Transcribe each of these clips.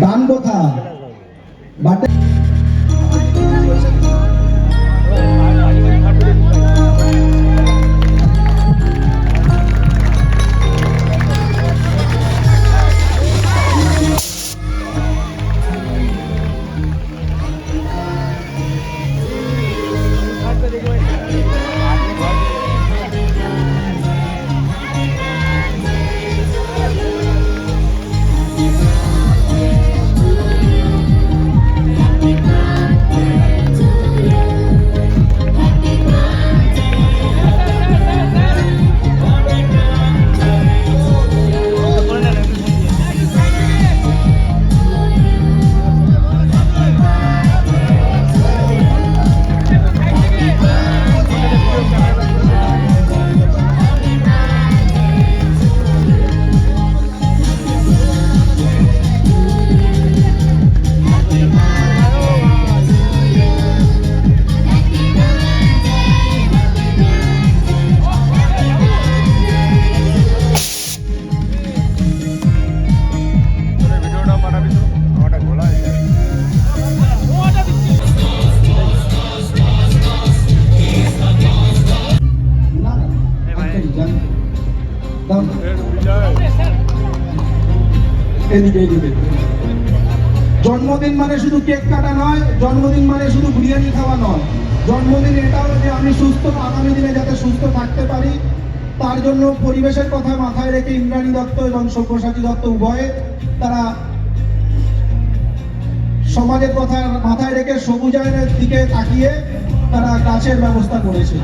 দান কথা বাটে জন্মদিন মানে শুধু কেক কাটা নয়, জন্মদিন মানে শুধু বিরিয়ানি খাওয়া নয়। জন্মদিন এটাও যে আমি সুস্থ, আগামী দিনে যাতে সুস্থ থাকতে পারি, তার জন্য পরিবেশের কথা মাথায় রেখে ইন্দ্রাণী দত্ত এবং সব্যসাচী দত্ত উভয়ে তারা সমাজের কথা মাথায় রেখে সবুজায়নের দিকে তাকিয়ে তারা গাছের ব্যবস্থা করেছে।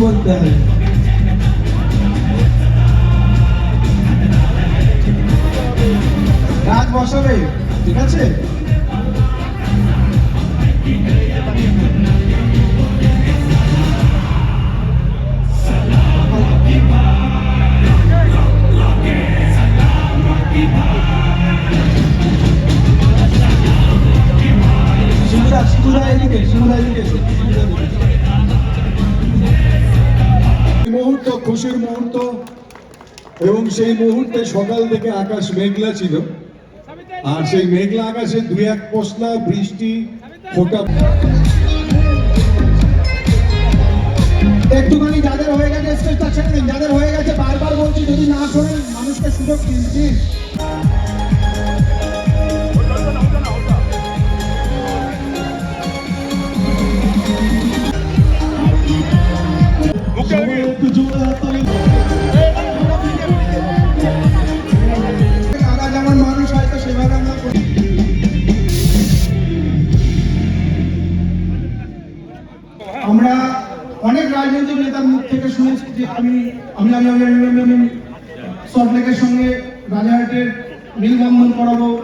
হ্যাঁ, কি হবে। গাছ বসাবে ঠিক আছে? শিবুদা এদিকে শিবুদা এদিকে শিবুদা এদিকে। খুশির মুহূর্ত এবং সেই মুহূর্তে সকাল থেকে আকাশ মেঘলা ছিল। আর সেই মেঘলা আকাশে দুই এক পশলা বৃষ্টি, ফোটা। একটুখানি যাদের হয়ে গেছে স্টেজটা ছেড়ে যাদের হয়ে গেছে বারবার বলছি, যদি না শোনেন, মানুষকে সুযোগ দিন শুনেছি যে আমি আমি আমি আমি আমি, আমি- সল্টলেকের সঙ্গে রাজারহাটের মিলবন্ধন করাবো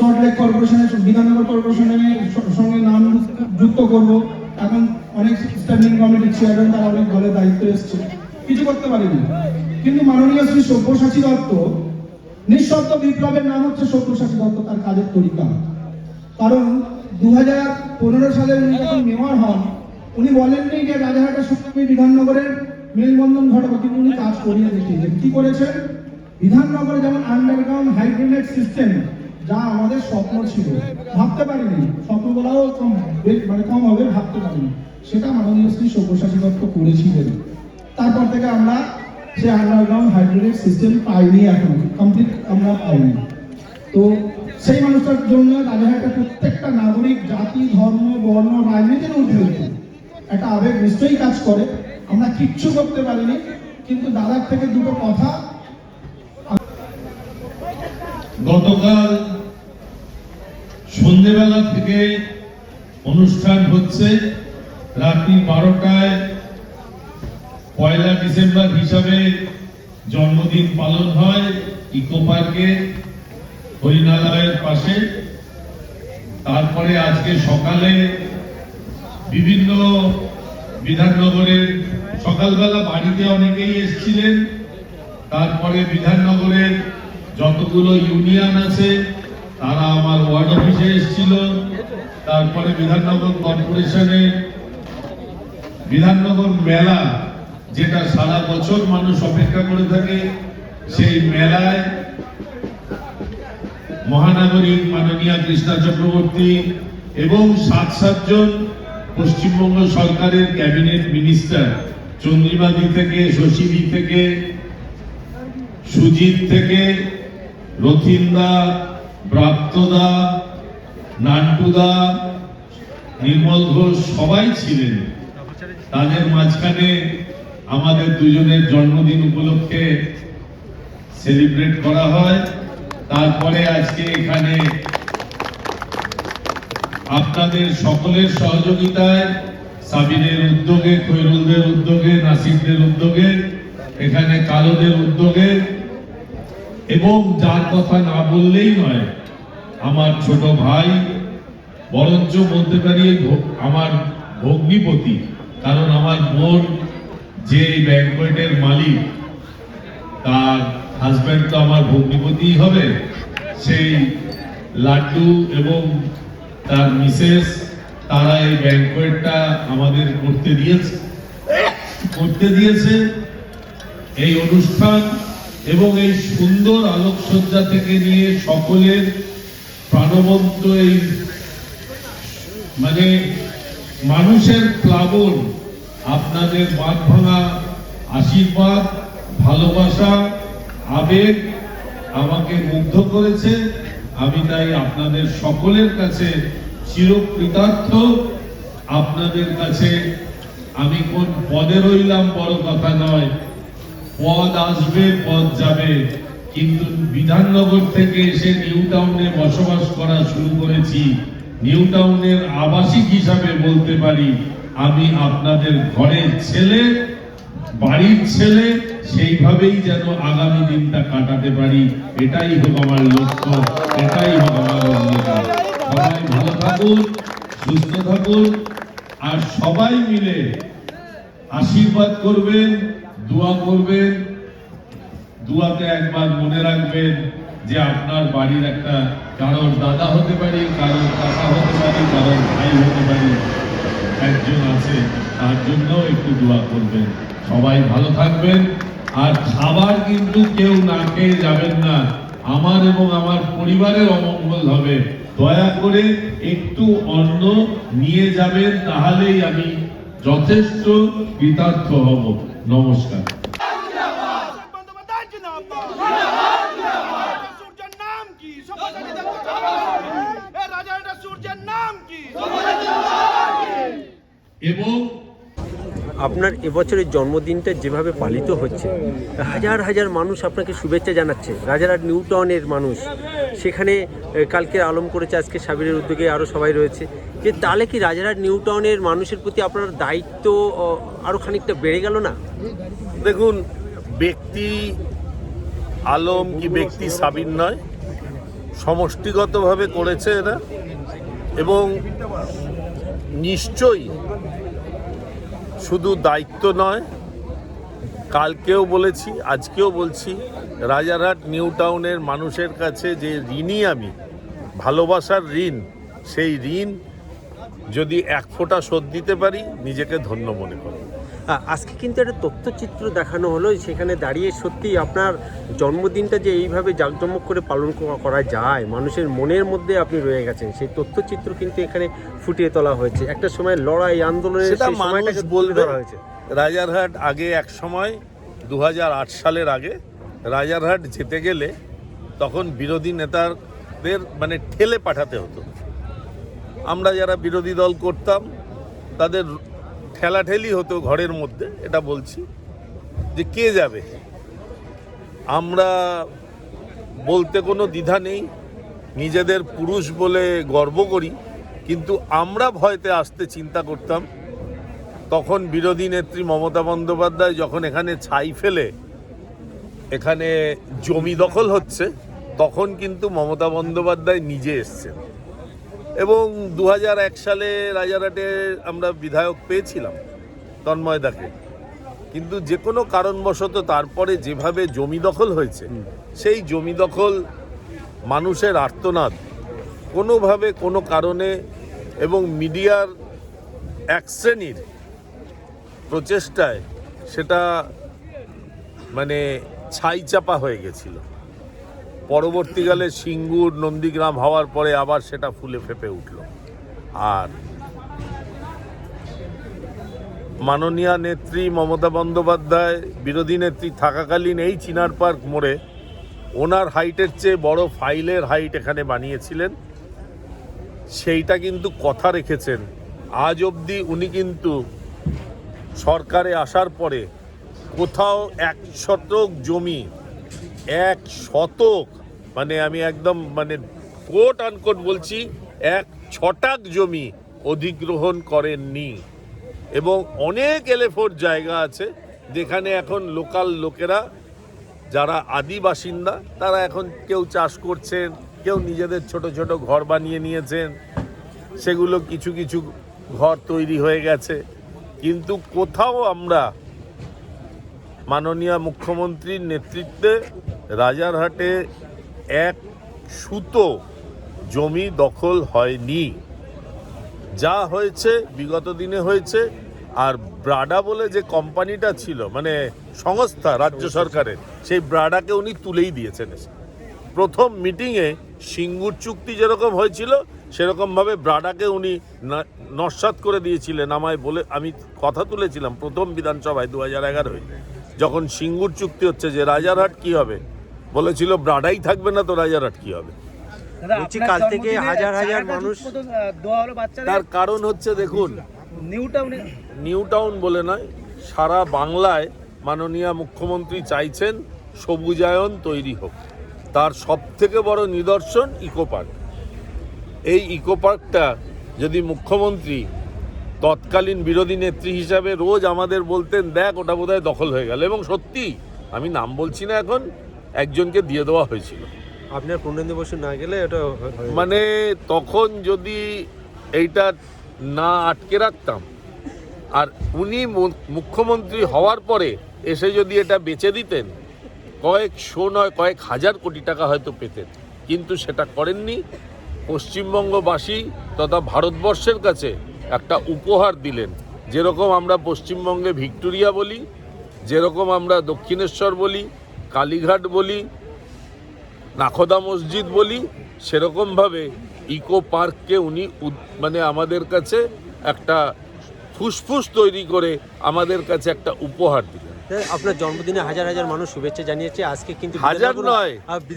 সল্টলেক কর্পোরেশনের বিধাননগর কর্পোরেশনের সঙ্গে নাম যুক্ত করব। এখন অনেক স্ট্যান্ডিং কমিটির চেয়ারম্যান তারা অনেক দলের দায়িত্ব এসছে। কিছু করতে পারিনি। কিন্তু মাননীয় শ্রী সব্যসাচী দত্ত, নিঃশব্দ বিপ্লবের নাম হচ্ছে সব্যসাচী দত্ত, তার কাজের তরিকা। কারণ দু হাজার পনেরো সালে উনি যখন মেয়র হন, উনি বলেননি যে রাজারহাটের সঙ্গে বিধাননগরের মেলবন্ধন ঘটাবো কিন্তু উনি কাজ করিয়ে দেখিয়েছেন কি করেছেন? বিধাননগরে যেমন আন্ডারগ্রাউন্ড হাইড্রেনেট সিস্টেম যা আমাদের স্বপ্ন ছিল। ভাবতে পারিনি। স্বপ্নগুলোও কম মানে কম হবে, ভাবতে পারিনি। সেটা মাননীয় শ্রী সব্যসাচী দত্ত করেছিলেন। তারপর থেকে আমরা সে আন্ডারগ্রাউন্ড হাইড্রেনেট সিস্টেম পাইনি এখন। কমপ্লিট আমরা পাইনি। তো সেই মানুষটার জন্য রাজারহাটের প্রত্যেকটা নাগরিক, জাতি, ধর্ম, বর্ণ, রাজনীতির ঊর্ধ্বে একটা আবেগ নিশ্চয়ই কাজ করে। আমরা কিচ্ছু করতে পারিনি, কিন্তু দাদার থেকে দুটো কথা। গতকাল সন্ধেবেলা থেকে অনুষ্ঠান হচ্ছে। রাত্রি বারোটায় পয়লা ডিসেম্বর হিসাবে জন্মদিন পালন হয় ইকো পার্কে হরিনালয়ের পাশে। তারপরে আজকে সকালে বিভিন্ন বিধাননগরের সকালবেলা বাড়িতে অনেকেই এসেছিলেন। তারপরে বিধাননগরের যতগুলো ইউনিয়ন আছে, তারা আমার ওয়ার্ড অফিসে এসেছিল। তারপরে বিধাননগর কর্পোরেশনের বিধাননগর মেলা, যেটা সারা বছর মানুষ অপেক্ষা করে থাকে, সেই মেলায় মহানাগরিক মাননীয় কৃষ্ণা চক্রবর্তী এবং সাত সাতজন পশ্চিমবঙ্গ সরকারের ক্যাবিনেট মিনিস্টার, চন্দ্রিমাদি থেকে, শশীদি থেকে, সুজিত থেকে, রথিন্দা, ব্রাত্যদা, নান্টুদা, নির্মল ঘোষ, সবাই ছিলেন। তাদের মাঝখানে আমাদের দুজনের জন্মদিন উপলক্ষে সেলিব্রেট করা হয়। তারপরে আজকে এখানে আপনাদের সকলের সহযোগিতায় সাবিনের উদ্যোগে, খৈরুলদের উদ্যোগে, নাসিরদের উদ্যোগে, এখানে কালোদের উদ্যোগে, এবং যার কথা না বললেই নয়, আমার ছোট ভাই, বরঞ্চ বলতে পারি আমার ভগ্নিপতি, কারণ আমার বোন যে এই ব্যাংকয়েটের মালিক, তার হাজব্যান্ড তো আমার ভগ্নিপতিই হবে, সেই লাড্ডু এবং তার মিসেস তারা এই ব্যাংকয়েটটা আমাদের করতে দিয়েছে। করতে দিয়েছে। এই অনুষ্ঠান এবং এই সুন্দর আলোকসজ্জা থেকে নিয়ে সকলের প্রাণবন্ত এই মানে মানুষের প্লাবন, আপনাদের বাদ ভাঙা আশীর্বাদ, ভালোবাসা, আবেগ আমাকে মুগ্ধ করেছে। আমি তাই আপনাদের সকলের কাছে চিরকৃতার্থ। আপনাদের কাছে আমি কোন পদে রইলাম বড় কথা নয়। পদ আসবে, পদ যাবে। কিন্তু বিধাননগর থেকে এসে নিউ টাউনে বসবাস করা শুরু করেছি। নিউ টাউনের আবাসিক হিসাবে বলতে পারি, আমি আপনাদের ঘরের ছেলে, বাড়ির ছেলে, সেইভাবেই যেন আগামী দিনটা কাটাতে পারি। এটাই হোক আমার লক্ষ্য, এটাই হোক আমার অঙ্গীকার। সবাই ভালো থাকুন, সুস্থ থাকুন, আর সবাই মিলে আশীর্বাদ করবেন, দোয়া করবেন, দুয়াতে একবার মনে রাখবেন যে আপনার বাড়ির একটা কারোর দাদা হতে পারি, কারোর কাকা হতে পারি, কারোর ভাই হতে পারি, একজন আছে, তার জন্য একটু দোয়া করবেন। সবাই ভালো থাকবেন, আর খাবার কিন্তু কেউ না খেয়ে যাবেন না। আমার এবং আমার পরিবারের অমঙ্গল হবে। দয়া করে একটু অন্ন নিয়ে যাবেন তাহলেই আমি যথেষ্ট কৃতার্থ হব। নমস্কার। এবং আপনার এবছরের জন্মদিনটা যেভাবে পালিত হচ্ছে, হাজার হাজার মানুষ আপনাকে শুভেচ্ছা জানাচ্ছে। রাজারহাট নিউ টাউনের মানুষ, সেখানে কালকে আলম করেছে, আজকে সাবিরের উদ্যোগে আরও সবাই রয়েছে। যে তাহলে কি রাজারহাট নিউ টাউনের মানুষের প্রতি আপনার দায়িত্ব আরও খানিকটা বেড়ে গেল না? দেখুন, ব্যক্তি আলম কি ব্যক্তি সাবির নয়, সমষ্টিগতভাবে করেছে এরা, এবং নিশ্চয়ই শুধু দায়িত্ব নয়, কালকেও বলেছি, আজকেও বলছি, রাজারহাট নিউ টাউনের মানুষের কাছে যে ঋণই আমি, ভালোবাসার ঋণ, সেই ঋণ যদি এক ফোঁটা শোধ দিতে পারি, নিজেকে ধন্য মনে করি। আজকে কিন্তু একটা তথ্যচিত্র দেখানো হলো সেখানে দাঁড়িয়ে সত্যি আপনার জন্মদিনটা যে এইভাবে জাঁকজমক করে পালন করা যায় মানুষের মনের মধ্যে আপনি রয়ে গেছেন সেই তথ্যচিত্র কিন্তু এখানে ফুটিয়ে তোলা হয়েছে। একটা সময় লড়াই আন্দোলনের সেটা সেই সময়টাকে তুলে ধরা হয়েছে। রাজারহাট আগে এক সময় দু হাজার আট সালের আগে রাজারহাট যেতে গেলে তখন বিরোধী নেতাদের মানে ঠেলে পাঠাতে হতো। আমরা যারা বিরোধী দল করতাম তাদের ঠেলাঠেলি হতো ঘরের মধ্যে, এটা বলছি, যে কে যাবে? আমরা বলতে কোনো দ্বিধা নেই, নিজেদের পুরুষ বলে গর্ব করি, কিন্তু আমরা ভয়তে আসতে চিন্তা করতাম, তখন বিরোধী নেত্রী মমতা বন্দ্যোপাধ্যায় যখন এখানে ছাই ফেলে, এখানে জমি দখল হচ্ছে, তখন কিন্তু মমতা বন্দ্যোপাধ্যায় নিজে এসছেন। এবং দু হাজার এক সালে রাজারহাটে আমরা বিধায়ক পেয়েছিলাম তন্ময়দাকে কিন্তু যে কোনো কারণবশত তারপরে যেভাবে জমি দখল হয়েছে সেই জমি দখল মানুষের আর্তনাদ কোনোভাবে কোনো কারণে এবং মিডিয়ার এক শ্রেণির প্রচেষ্টায় সেটা মানে ছাই চাপা হয়ে গেছিল। পরবর্তীকালে সিঙ্গুর নন্দীগ্রাম হওয়ার পরে আবার সেটা ফুলে ফেপে উঠল। আর মাননীয় নেত্রী মমতা বন্দ্যোপাধ্যায়, বিরোধী নেত্রী থাকাকালীন এই চিনার পার্ক মোড়ে ওনার হাইটের চেয়ে বড় ফাইলের হাইট এখানে বানিয়েছিলেন। সেইটা কিন্তু কথা রেখেছেন। আজ অবধি উনি কিন্তু সরকারে আসার পরে কোথাও এক শতক জমি, এক শতক মানে আমি একদম মানে কোট আনকোট বলছি, এক ছটাক জমি অধিগ্রহণ করেননি। এবং অনেক এলেফোর জায়গা আছে, যেখানে এখন লোকাল লোকেরা, যারা আদি বাসিন্দা, তারা এখন কেউ চাষ করছেন, কেউ নিজেদের ছোট ছোট ঘর বানিয়ে নিয়েছেন। সেগুলো কিছু কিছু ঘর তৈরি হয়ে গেছে। কিন্তু কোথাও আমরা মাননীয় মুখ্যমন্ত্রীর নেতৃত্বে রাজারহাটে এক সুতো জমি দখল হয়নি যা হয়েছে, বিগত দিনে হয়েছে, আর ব্রাডা বলে যে কোম্পানিটা ছিল মানে সংস্থা রাজ্য সরকারের, সেই ব্রাডাকে উনি তুলেই দিয়েছেন। প্রথম মিটিংয়ে সিঙ্গুর চুক্তি যেরকম হয়েছিল, সেরকমভাবে ব্রাডাকে উনি না- নস্যাৎ করে দিয়েছিলেন আমায় বলে, আমি কথা তুলেছিলাম প্রথম বিধানসভায় দু হাজার এগারোয়, যখন সিঙ্গুর চুক্তি হচ্ছে যে রাজারহাট কি হবে বলেছিল ব্রাডাই থাকবে না তো রাজারহাট কি হবে। বলছি কাল থেকে হাজার হাজার মানুষ তার কারণ হচ্ছে দেখুন নিউ টাউনে নিউ টাউন বলে নয় সারা বাংলায় মাননীয় মুখ্যমন্ত্রী চাইছেন সবুজায়ন তৈরি হোক। তার সব থেকে বড় নিদর্শন ইকো পার্ক। এই ইকো পার্কটা যদি মুখ্যমন্ত্রী তৎকালীন বিরোধী নেত্রী হিসাবে রোজ আমাদের বলতেন দেখ ওটা বোধহয় দখল হয়ে গেল। এবং সত্যি আমি নাম বলছি না এখন একজনকে দিয়ে দেওয়া হয়েছিল। আপনার পূর্ণেন্দু বসু না গেলে এটা মানে তখন যদি এইটা না আটকে রাখতাম আর উনি মুখ্যমন্ত্রী হওয়ার পরে এসে যদি এটা বেচে দিতেন কয়েকশো নয় কয়েক হাজার কোটি টাকা হয়তো পেতেন। কিন্তু সেটা করেননি। পশ্চিমবঙ্গবাসী তথা ভারতবর্ষের কাছে একটা উপহার দিলেন। যেরকম আমরা পশ্চিমবঙ্গে ভিক্টোরিয়া বলি যেরকম আমরা দক্ষিণেশ্বর বলি কালীঘাট বলি নাখোদা মসজিদ বলি সেরকমভাবে ইকো পার্ককে উনি মানে আমাদের কাছে একটা ফুসফুস তৈরি করে আমাদের কাছে একটা উপহার হ্যাঁ, আপনার জন্মদিনে হাজার হাজার মানুষ শুভেচ্ছা জানিয়েছে। আজকে কিন্তু হাজার নয়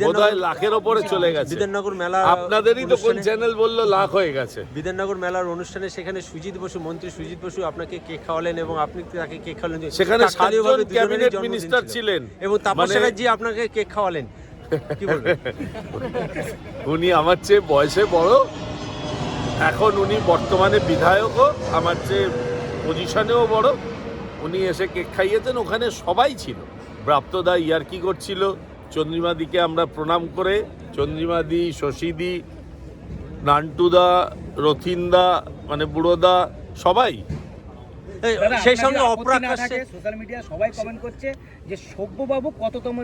বোধহয় লাখের ওপরে চলে গেছে। বিধাননগর মেলা আপনাদেরই তো কোন চ্যানেল বলল লাখ হয়ে গেছে। বিধাননগর মেলার অনুষ্ঠানে সেখানে সুজিত বসু মন্ত্রী সুজিত বসু আপনাকে কেক খাওয়ালেন এবং আপনি তাকে কেক খাওয়ালেন সেখানে সাতজন ক্যাবিনেট মিনিস্টার ছিলেন। এবং তাপস মানে- চ্যাটার্জি আপনাকে কেক খাওয়ালেন। উনি আমার চেয়ে বয়সে বড়। এখন উনি বর্তমানে বিধায়কও আমার চেয়ে পজিশনেও বড়। উনি এসে কেক খাইয়েছেন ওখানে সবাই ছিল। প্রাপ্তদা ইয়ার্কি করছিল? চন্দ্রিমাদিকে আমরা প্রণাম করে চন্দ্রিমাদি শশীদি নান্টুদা রথিনদা মানে বুড়োদা সবাই। সেই সঙ্গে অপ্রাকাশ্যে সোশ্যাল মিডিয়া সবাই কমেন্ট করছে যে সভ্যবাবু কততম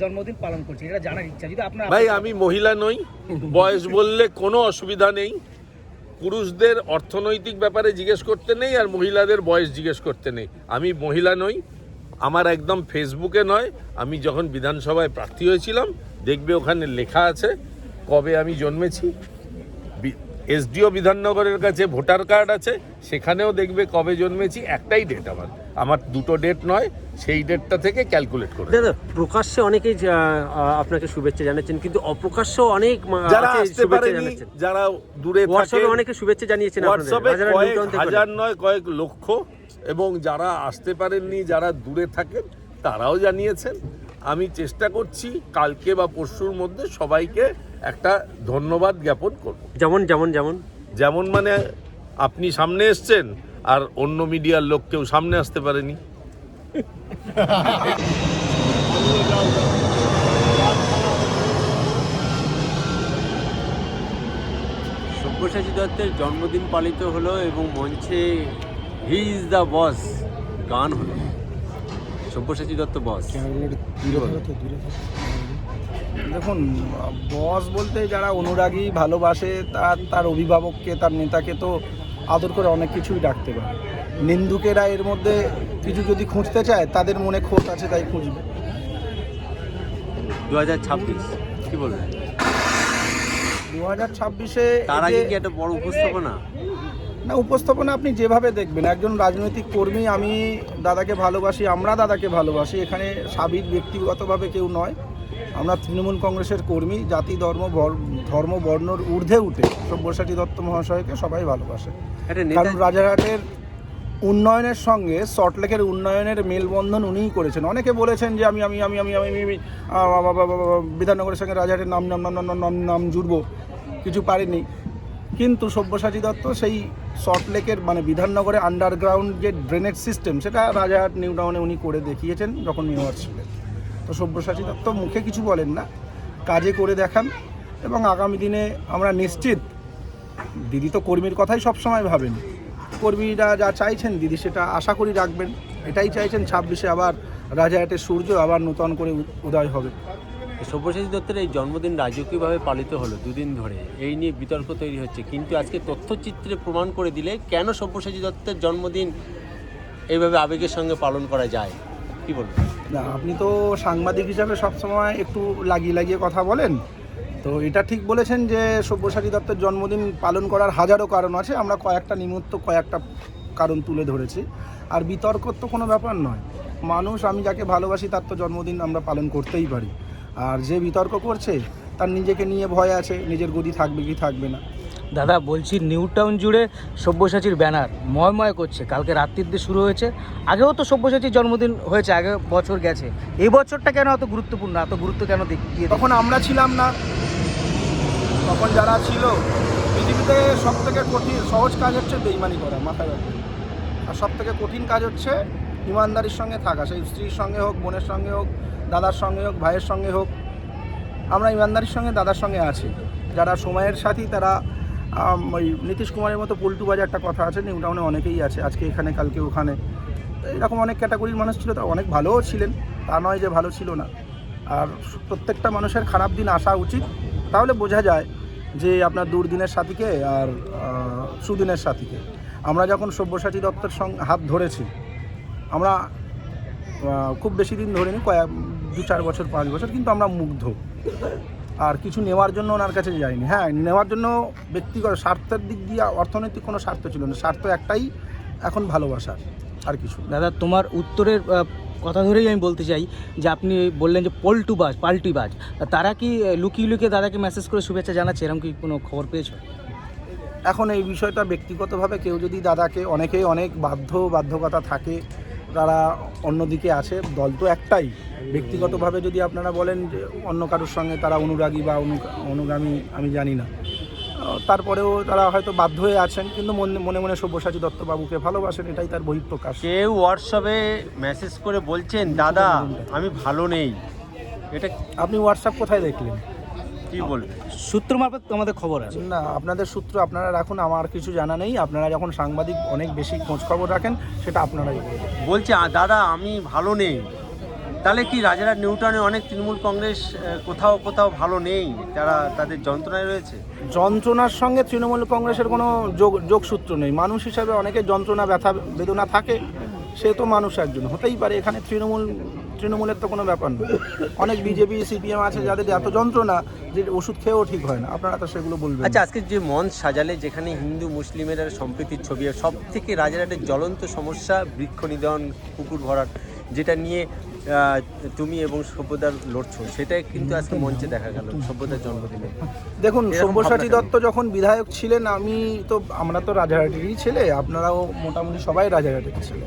জন্মদিন পালন করছে এটা জানার ইচ্ছা। যদি আপনার ভাই আমি মহিলা নই বয়স বললে কোনো অসুবিধা নেই। পুরুষদের অর্থনৈতিক ব্যাপারে জিজ্ঞেস করতে নেই আর মহিলাদের বয়স জিজ্ঞেস করতে নেই। আমি মহিলা নই, আমার একদম ফেসবুকে নয়। আমি যখন বিধানসভায় প্রার্থী হয়েছিলাম, দেখবে ওখানে লেখা আছে, কবে আমি জন্মেছি? এসডিও বিধাননগরের কাছে ভোটার কার্ড আছে, সেখানেও দেখবে কবে জন্মেছি, একটাই ডেট আমার। আমার দুটো ডেট নয় সেই ডেটটা থেকে ক্যালকুলেট করে। দাদা প্রকাশ্যে অনেকেই আপনাকে শুভেচ্ছা জানাচ্ছেন কিন্তু অপ্রকাশ্য অনেক যারা আসতে পারেনি যারা দূরে থাকে হোয়াটসঅ্যাপে অনেকে শুভেচ্ছা জানিয়েছেন আপনাদের। হোয়াটসঅ্যাপে কয়েক হাজার নয় কয়েক লক্ষ এবং যারা আসতে পারেননি যারা দূরে থাকেন তারাও জানিয়েছেন। আমি চেষ্টা করছি কালকে বা পরশুর মধ্যে সবাইকে একটা ধন্যবাদ জ্ঞাপন করব। যেমন যেমন যেমন। যেমন মানে আপনি সামনে এসছেন আর অন্য মিডিয়ার লোক কেউ সামনে আসতে পারেনি। সব্যসাচী দত্তের জন্মদিন পালিত হলো এবং মঞ্চে হি ইজ দ্য বস গান হলো। সব্যসাচী দত্ত বস। দেখুন বস বলতে যারা অনুরাগী ভালোবাসে তার তার অভিভাবককে তার নেতাকে তো আদর করে অনেক কিছুই ডাকতে পারে। নিন্দুকেরা এর মধ্যে কিছু যদি খুঁজতে চায় তাদের মনে খোঁজ আছে তাই খুঁজবে। দু হাজার ছাব্বিশ কি বলবেন দু হাজার ছাব্বিশে তার আগে কি একটা বড় উপস্থাপনা? না উপস্থাপনা আপনি যেভাবে দেখবেন একজন রাজনৈতিক কর্মী আমি দাদাকে ভালোবাসি আমরা দাদাকে ভালোবাসি এখানে সাবির ব্যক্তিগতভাবে কেউ নয়। আমরা তৃণমূল কংগ্রেসের কর্মী জাতি ধর্ম ধর্ম বর্ণর ঊর্ধ্বে উঠে সব্যসাচী দত্ত মহাশয়কে সবাই ভালোবাসে। কারণ রাজারহাটের উন্নয়নের সঙ্গে সল্টলেকের উন্নয়নের মেলবন্ধন উনিই করেছেন। অনেকে বলেছেন যে আমি আমি আমি আমি আমি বিধাননগরের সঙ্গে রাজারহাটের নাম নাম নাম নাম নাম নাম নাম জুড়বো। কিছু পারেনি। কিন্তু সব্যসাচী দত্ত সেই সল্টলেকের মানে বিধাননগরে আন্ডারগ্রাউন্ড যে ড্রেনেজ সিস্টেম সেটা রাজারহাট নিউ টাউনে উনি করে দেখিয়েছেন যখন মেয়র ছিলেন। তো সব্যসাচী দত্ত মুখে কিছু বলেন না। কাজে করে দেখান এবং আগামী দিনে আমরা নিশ্চিত, দিদি তো কর্মীর কথাই সবসময় ভাবেন। কর্মীরা যা চাইছেন দিদি সেটা আশা করি রাখবেন। এটাই চাইছেন ছাব্বিশে আবার রাজাহাটের সূর্য আবার নূতন করে উদয় হবে। সব্যসাচী দত্তের এই জন্মদিন রাজকীয়ভাবে পালিত হলো দুদিন ধরে। এই নিয়ে বিতর্ক তৈরি হচ্ছে। কিন্তু আজকে তথ্যচিত্রে প্রমাণ করে দিলে কেন সব্যসাচী দত্তের জন্মদিন এইভাবে আবেগের সঙ্গে পালন করা যায়? কি বলবেন? না, আপনি তো সাংবাদিক হিসাবে সবসময় একটু লাগিয়ে লাগিয়ে কথা বলেন। তো এটা ঠিক বলেছেন যে সব্যসাচী দত্তের জন্মদিন পালন করার হাজারো কারণ আছে, আমরা কয়েকটা নিমিত্ত কয়েকটা কারণ তুলে ধরেছি। আর বিতর্ক তো কোনো ব্যাপার নয়। মানুষ, আমি যাকে ভালোবাসি তার তো জন্মদিন আমরা পালন করতেই পারি। আর যে বিতর্ক করছে, তার নিজেকে নিয়ে ভয় আছে, নিজের গদি থাকবে কি থাকবে না। দাদা, বলছি নিউ টাউন জুড়ে সব্যসাচীর ব্যানার ময়ময় করছে। কালকে রাত্রির দিয়ে শুরু হয়েছে। আগেও তো সব্যসাচীর জন্মদিন হয়েছে, আগে বছর গেছে। এই বছরটা কেন এত গুরুত্বপূর্ণ? এত গুরুত্ব কেন দি- দিয়ে দিচ্ছে? তখন আমরা ছিলাম না। তখন যারা ছিল, পৃথিবীতে সব থেকে কঠিন সহজ কাজ হচ্ছে বেইমানি করা, মাথায় রাখবে আর সব থেকে কঠিন কাজ হচ্ছে ইমানদারির সঙ্গে থাকা। সেই স্ত্রীর সঙ্গে হোক, বোনের সঙ্গে হোক, দাদার সঙ্গে হোক, ভাইয়ের সঙ্গে হোক, আমরা ইমানদারির সঙ্গে দাদার সঙ্গে আছি। যারা সময়ের সাথী, তারা ওই নীতিশ কুমারের মতো পল্টু বাজার একটা কথা আছে, নিউ টাউনে অনেকেই আছে, আজকে এখানে, কালকে ওখানে। এরকম অনেক ক্যাটাগরির মানুষ ছিল, তা অনেক ভালোও ছিলেন, তা নয় যে ভালো ছিল না। আর প্রত্যেকটা মানুষের খারাপ দিন আসা উচিত। তাহলে বোঝা যায় যে আপনার দুর্দিনের সাথীকে আর সুদিনের সাথীকে। আমরা যখন সব্যসাচী দত্তের সঙ্গে হাত ধরেছি, আমরা খুব বেশি দিন ধরিনি, কয়েক, দু চার বছর, পাঁচ বছর, কিন্তু আমরা মুগ্ধ। আর কিছু নেওয়ার জন্য ওনার কাছে যাইনি হ্যাঁ নেওয়ার জন্য ব্যক্তিগত স্বার্থের দিক দিয়ে অর্থনৈতিক কোনো স্বার্থ ছিল না। স্বার্থ একটাই এখন ভালোবাসার আর কিছু দাদা তোমার উত্তরের কথা ধরেই আমি বলতে চাই যে আপনি বললেন যে পল্টু বাজ পাল্টি বাজ। তারা কি লুকিয়ে লুকিয়ে দাদাকে মেসেজ করে শুভেচ্ছা জানাচ্ছে? এরকম কি কোনো খবর পেয়েছ? এখন এই বিষয়টা ব্যক্তিগতভাবে কেউ যদি দাদাকে অনেকেই অনেক বাধ্য বাধ্যকতা থাকে তারা অন্যদিকে আছে দল তো একটাই। ব্যক্তিগতভাবে যদি আপনারা বলেন যে অন্য কারোর সঙ্গে তারা অনুরাগী বা অনু- অনুগামী আমি জানি না। তারপরেও তারা হয়তো বাধ্য হয়ে আছেন কিন্তু মনে মনে মনে সব্যসাচী দত্তবাবুকে ভালোবাসেন এটাই তার বহিঃপ্রকাশ। কেউ হোয়াটসঅ্যাপে মেসেজ করে বলছেন দাদা আমি ভালো নেই। এটা আপনি হোয়াটসঅ্যাপ কোথায় দেখলেন? কি বলবে? সূত্র মারফত তোমাদের খবর আছে? না আপনাদের সূত্র আপনারা রাখুন আমার কিছু জানা নেই। আপনারা যখন সাংবাদিক অনেক বেশি খোঁজ খবর রাখেন সেটা আপনারাই বলবেন। বলছে "আ, দাদা আমি ভালো নেই। তাহলে কি রাজারহাট নিউটাউনে অনেক তৃণমূল কংগ্রেস আহ, কোথাও কোথাও ভালো নেই? যারা তাদের যন্ত্রণায় রয়েছে? যন্ত্রণার সঙ্গে তৃণমূল কংগ্রেসের কোনো যোগ যোগসূত্র নেই। মানুষ হিসাবে অনেকে যন্ত্রণা ব্যথা বেদনা থাকে। সে তো মানুষ একজন। হতেই পারে এখানে তৃণমূল তৃণমূলের তো কোনো ব্যাপার নয়। অনেক বিজেপি সিপিএম আছে যাদের এত যন্ত্রণা যে ওষুধ খেয়েও ঠিক হয় না। আপনারা তো সেগুলো বলবেন। আচ্ছা আজকে যে মঞ্চ সাজালে যেখানে হিন্দু মুসলিমের আর সম্প্রীতির ছবি সব থেকে রাজারহাটের জ্বলন্ত সমস্যা বৃক্ষ নিধন পুকুর ভরাট যেটা নিয়ে তুমি এবং সভ্যদার লড়ছো সেটাই কিন্তু আজকে মঞ্চে দেখা গেল সভ্যতার জন্মদিনে। দেখুন সব্যসাচী দত্ত যখন বিধায়ক ছিলেন আমি তো আমরা তো রাজারহাটেরই ছেলে আপনারাও মোটামুটি সবাই রাজারহাটের ছেলে।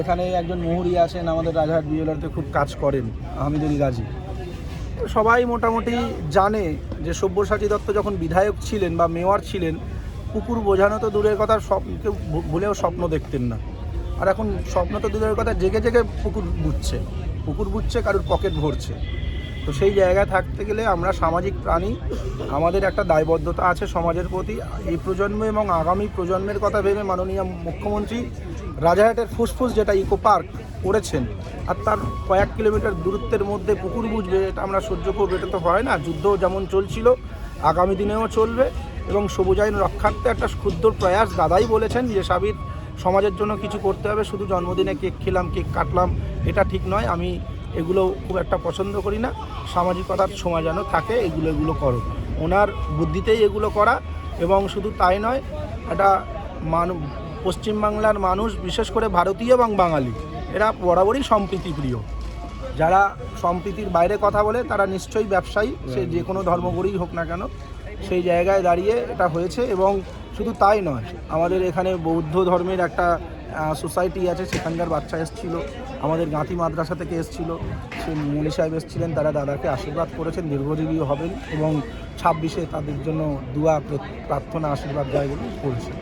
এখানে একজন মুহুরি আছেন, আমাদের রাজাহাট বিএলআরতে খুব কাজ করেন আহমেদুল গাজী সবাই মোটামুটি জানে যে সব্যসাচী দত্ত যখন বিধায়ক ছিলেন বা মেয়র ছিলেন পুকুর বোঝানো তো দূরের কথা, সব কেউ ভুলেও স্বপ্ন দেখতেন না। আর এখন স্বপ্ন তো দূরের কথা, জেগে জেগে পুকুর বুঝছে। পুকুর বুঝছে, কারোর পকেট ভরছে। তো সেই জায়গায় থাকতে গেলে আমরা সামাজিক প্রাণী, আমাদের একটা দায়বদ্ধতা আছে সমাজের প্রতি। এই প্রজন্ম এবং আগামী প্রজন্মের কথা ভেবে মাননীয় মুখ্যমন্ত্রী রাজারহাটের ফুসফুস যেটা ইকো পার্ক করেছেন, আর তার কয়েক কিলোমিটার দূরত্বের মধ্যে পুকুর বুঝবে, এটা আমরা সহ্য করব, এটা তো হয় না যুদ্ধ যেমন চলছিল, আগামী দিনেও চলবে, এবং সবুজায়ন রক্ষার্থে একটা ক্ষুদ্র প্রয়াস দাদাই বলেছেন যে সাবির সমাজের জন্য কিছু করতে হবে, শুধু জন্মদিনে কেক খেলাম, কেক কাটলাম, এটা ঠিক নয়, আমি এগুলো খুব একটা পছন্দ করি না, সামাজিকতার সময় যেন থাকে, এগুলো এগুলো করো। ওনার বুদ্ধিতেই এগুলো করা, এবং শুধু তাই নয় এটা মানু পশ্চিমবাংলার মানুষ, বিশেষ করে ভারতীয় এবং বাঙালি, এরা বরাবরই সম্প্রীতি প্রিয় যারা সম্প্রীতির বাইরে কথা বলে, তারা নিশ্চয়ই ব্যবসায়ী, সে যে কোনো ধর্মগুরুই হোক না কেন, সেই জায়গায় দাঁড়িয়ে এটা হয়েছে এবং শুধু তাই নয়, আমাদের এখানে বৌদ্ধ ধর্মের একটা সোসাইটি আছে, সেখানকার বাচ্চা এসেছিল, আমাদের গাঁথি মাদ্রাসা থেকে এসেছিল, সে মনি সাহেব এসেছিলেন, তারা দাদাকে আশীর্বাদ করেছেন দীর্ঘজীবী হবেন এবং ছাব্বিশে তাদের জন্য দুয়া, প্রার্থনা, আশীর্বাদ দেয় বলে করেছে।